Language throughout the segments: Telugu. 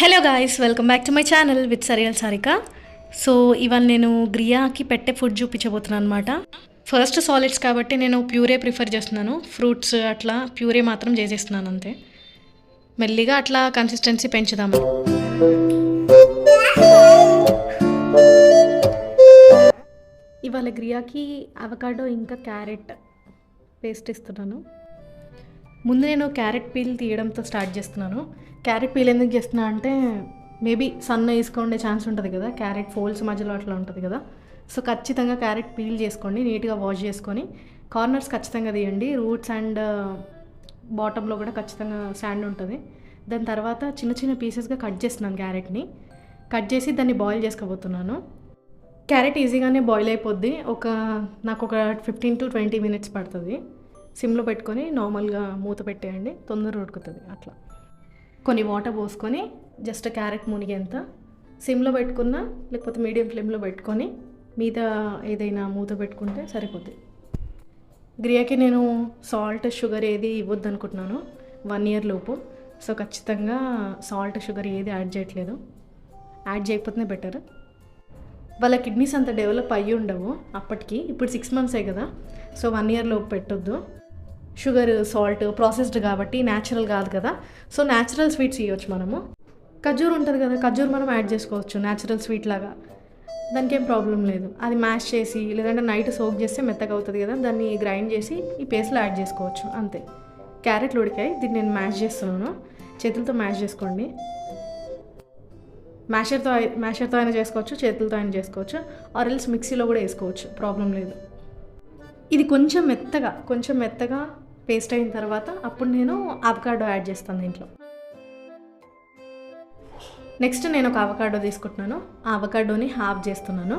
Hello guys welcome back to my channel with cereal Sarika so ఇవాళ నేను గ్రియాకి పెట్టే ఫుడ్ చూపించబోతున్నాను అనమాట ఫస్ట్ సాలిడ్స్ కాబట్టి నేను ప్యూరే ప్రిఫర్ చేస్తున్నాను. ఫ్రూట్స్ అట్లా ప్యూరే మాత్రం చేసేస్తున్నాను అంతే. మెల్లిగా అట్లా కన్సిస్టెన్సీ పెంచుదాము ఇవాళ గ్రియాకి అవకాడో ఇంకా క్యారెట్ పేస్ట్ ఇస్తున్నాను. ముందు నేను క్యారెట్ పీల్ తీయడంతో స్టార్ట్ చేస్తున్నాను. క్యారెట్ పీల్ ఎందుకు చేస్తున్నా అంటే మేబీ సన్ వేసుకుండే ఛాన్స్ ఉంటుంది కదా క్యారెట్ ఫోల్స్ మధ్యలో అట్లా ఉంటుంది కదా. సో ఖచ్చితంగా క్యారెట్ పీల్ చేసుకోండి నీట్గా వాష్ చేసుకొని కార్నర్స్ ఖచ్చితంగా తీయండి రూట్స్ అండ్ బాటంలో కూడా ఖచ్చితంగా స్టాండ్ ఉంటుంది. దాని తర్వాత చిన్న చిన్న పీసెస్గా కట్ చేస్తున్నాను క్యారెట్ని. కట్ చేసి దాన్ని బాయిల్ చేసుకోబోతున్నాను. క్యారెట్ ఈజీగానే బాయిల్ అయిపోద్ది ఒక నాకు ఒక ఫిఫ్టీన్ టు ట్వంటీ మినిట్స్ పడుతుంది. సిమ్లో పెట్టుకొని నార్మల్గా మూత పెట్టేయండి తొందరగా ఉడుకుతుంది అట్లా. కొన్ని వాటర్ పోసుకొని జస్ట్ క్యారెట్ మునిగేంత సిమ్లో పెట్టుకున్నా లేకపోతే మీడియం ఫ్లేమ్లో పెట్టుకొని మీద ఏదైనా మూత పెట్టుకుంటే సరిపోద్ది. గ్రియాకి నేను సాల్ట్ షుగర్ ఏది ఇవ్వద్దు అనుకుంటున్నాను వన్ ఇయర్ లోపు. సో ఖచ్చితంగా సాల్ట్ షుగర్ ఏది యాడ్ చేయట్లేదు. యాడ్ చేయకపోతేనే బెటర్. వాళ్ళ కిడ్నీస్ అంత డెవలప్ అయ్యి ఉండవు అప్పటికి. ఇప్పుడు సిక్స్ మంత్సే కదా. సో వన్ ఇయర్ లోపు పెట్టొద్దు. షుగర్ సాల్ట్ ప్రాసెస్డ్ కాబట్టి న్యాచురల్ కాదు కదా. సో న్యాచురల్ స్వీట్స్ ఇవ్వచ్చు మనము. ఖర్జూర్ ఉంటుంది కదా ఖర్జూర్ మనం యాడ్ చేసుకోవచ్చు న్యాచురల్ స్వీట్ లాగా. దానికి ఏం ప్రాబ్లం లేదు. అది మ్యాష్ చేసి లేదంటే నైట్ సోక్ చేస్తే మెత్తగా అవుతుంది కదా దాన్ని గ్రైండ్ చేసి ఈ పేస్ట్లో యాడ్ చేసుకోవచ్చు అంతే. క్యారెట్లు ఉడికాయి దీన్ని నేను మ్యాష్ చేస్తున్నాను. చేతులతో మ్యాష్ చేసుకోండి. మ్యాషర్తో మ్యాషర్తో అయినా చేసుకోవచ్చు చేతులతో అయినా చేసుకోవచ్చు ఆర్ ఎల్స్ మిక్సీలో కూడా వేసుకోవచ్చు ప్రాబ్లం లేదు. ఇది కొంచెం మెత్తగా కొంచెం మెత్తగా పేస్ట్ అయిన తర్వాత అప్పుడు నేను అవకాడో యాడ్ చేస్తాను దీంట్లో. నెక్స్ట్ నేను ఒక అవకాడో తీసుకుంటున్నాను. ఆ అవకాడోని హాఫ్ చేస్తున్నాను.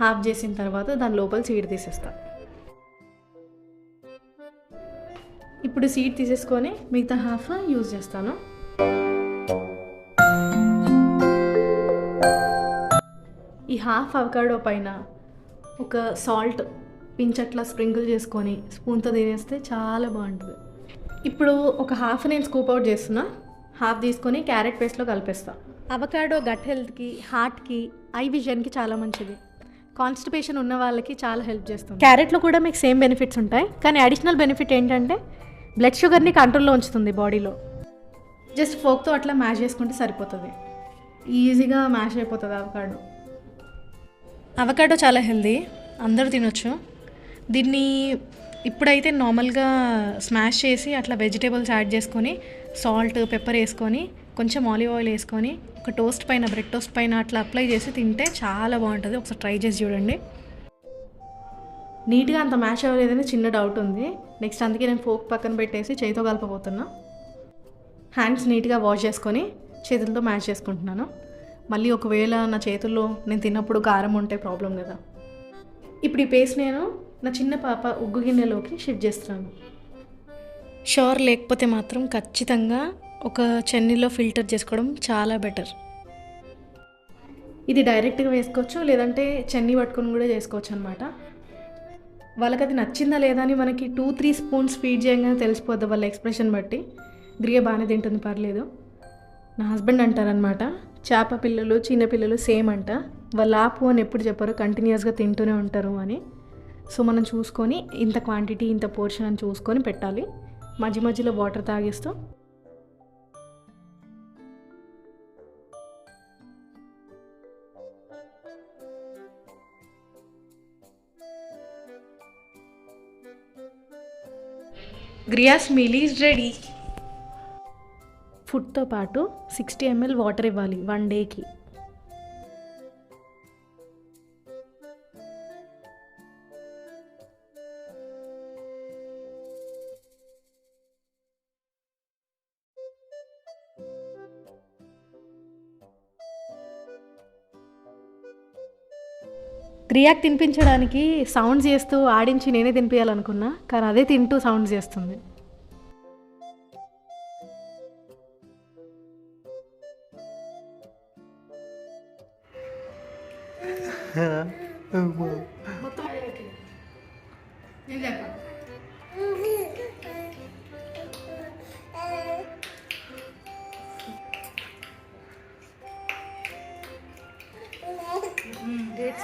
హాఫ్ చేసిన తర్వాత దాని లోపల సీడ్ తీసేస్తాను ఇప్పుడు సీడ్ తీసేసుకొని మిగతా హాఫ్ యూజ్ చేస్తాను. ఈ హాఫ్ అవకాడో పైన ఒక సాల్ట్ పించ్ అట్లా స్ప్రింకిల్ చేసుకొని స్పూన్తో తినేస్తే చాలా బాగుంటుంది. ఇప్పుడు ఒక హాఫ్ నేను స్కూప్ అవుట్ చేస్తున్నా. హాఫ్ తీసుకొని క్యారెట్ పేస్ట్లో కలిపేస్తా. అవకాడో గట్ హెల్త్కి హార్ట్కి ఐ విజన్కి చాలా మంచిది. కాన్స్టిపేషన్ ఉన్న వాళ్ళకి చాలా హెల్ప్ చేస్తుంది. క్యారెట్లో కూడా మీకు సేమ్ బెనిఫిట్స్ ఉంటాయి. కానీ అడిషనల్ బెనిఫిట్ ఏంటంటే బ్లడ్ షుగర్ని కంట్రోల్లో ఉంచుతుంది బాడీలో. జస్ట్ ఫోక్తో అట్లా మ్యాష్ చేసుకుంటే సరిపోతుంది. ఈజీగా మ్యాష్ అయిపోతుంది అవకాడో. అవకాడో చాలా హెల్దీ అందరూ తినొచ్చు. దీన్ని ఇప్పుడైతే నార్మల్గా స్మాష్ చేసి అట్లా వెజిటేబుల్స్ యాడ్ చేసుకొని సాల్ట్ పెప్పర్ వేసుకొని కొంచెం ఆలివ్ ఆయిల్ వేసుకొని ఒక టోస్ట్ పైన బ్రెడ్ టోస్ట్ పైన అట్లా అప్లై చేసి తింటే చాలా బాగుంటుంది. ఒకసారి ట్రై చేసి చూడండి. నీట్గా అంత మ్యాష్ అవ్వలేదని చిన్న డౌట్ ఉంది. నెక్స్ట్ అందుకే నేను ఫోక్ పక్కన పెట్టేసి చేతితో కలపబోతున్నా. హ్యాండ్స్ నీట్గా వాష్ చేసుకొని చేతులతో మ్యాష్ చేసుకుంటున్నాను. మళ్ళీ ఒకవేళ నా చేతుల్లో నేను తిన్నప్పుడు కారం ఉంటే ప్రాబ్లం కదా. ఇప్పుడు ఈ పేస్ట్ నేను నా చిన్న పాప ఉగ్గు గిన్నెలోకి షిఫ్ట్ చేస్తున్నాను. షోర్ లేకపోతే మాత్రం ఖచ్చితంగా ఒక చెన్నీలో ఫిల్టర్ చేసుకోవడం చాలా బెటర్ ఇది డైరెక్ట్గా వేసుకోవచ్చు లేదంటే చెన్నీ పట్టుకొని కూడా చేసుకోవచ్చు అనమాట వాళ్ళకి అది నచ్చిందా లేదా అని మనకి టూ త్రీ స్పూన్స్ ఫీడ్ చేయగానే తెలిసిపోద్ది వాళ్ళ ఎక్స్ప్రెషన్ బట్టి. గ్రియ బాగానే తింటుంది పర్లేదు. నా హస్బెండ్ అంటారనమాట చేప పిల్లలు చిన్న పిల్లలు సేమ్ అంట. వాళ్ళు ఆపు అని ఎప్పుడు చెప్పరు కంటిన్యూస్గా తింటూనే ఉంటారు అని. సో మనం చూసుకొని ఇంత క్వాంటిటీ ఇంత పోర్షన్ అని చూసుకొని పెట్టాలి. మధ్య మధ్యలో వాటర్ తాగేస్తూ. గ్రియాస్ మీల్ ఈజ్ రెడీ ఫుడ్తో పాటు సిక్స్టీ ఎంఎల్ వాటర్ ఇవ్వాలి వన్ డేకి క్రియాక్ తినిపించడానికి సౌండ్స్ చేస్తూ ఆడించి నేనే తినిపించాలనుకున్నా కానీ అదే తింటూ సౌండ్స్ చేస్తుంది. మొత్తం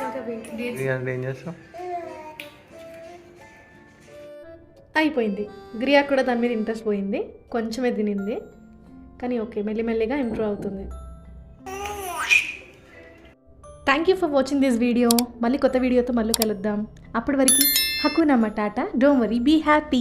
ఏం అయిపోయింది. గ్రియా కూడా దాని మీద ఇంట్రెస్ట్ పోయింది. కొంచెమే తినింది. కానీ ఓకే మెల్లిమెల్లిగా ఇంప్రూవ్ అవుతుంది. Thank you for watching this video మళ్ళీ కొత్త వీడియోతో మళ్ళీ కలుద్దాం. అప్పటి వరకు హకునమ్మ టాటా డోంట్ వరీ బీ హ్యాపీ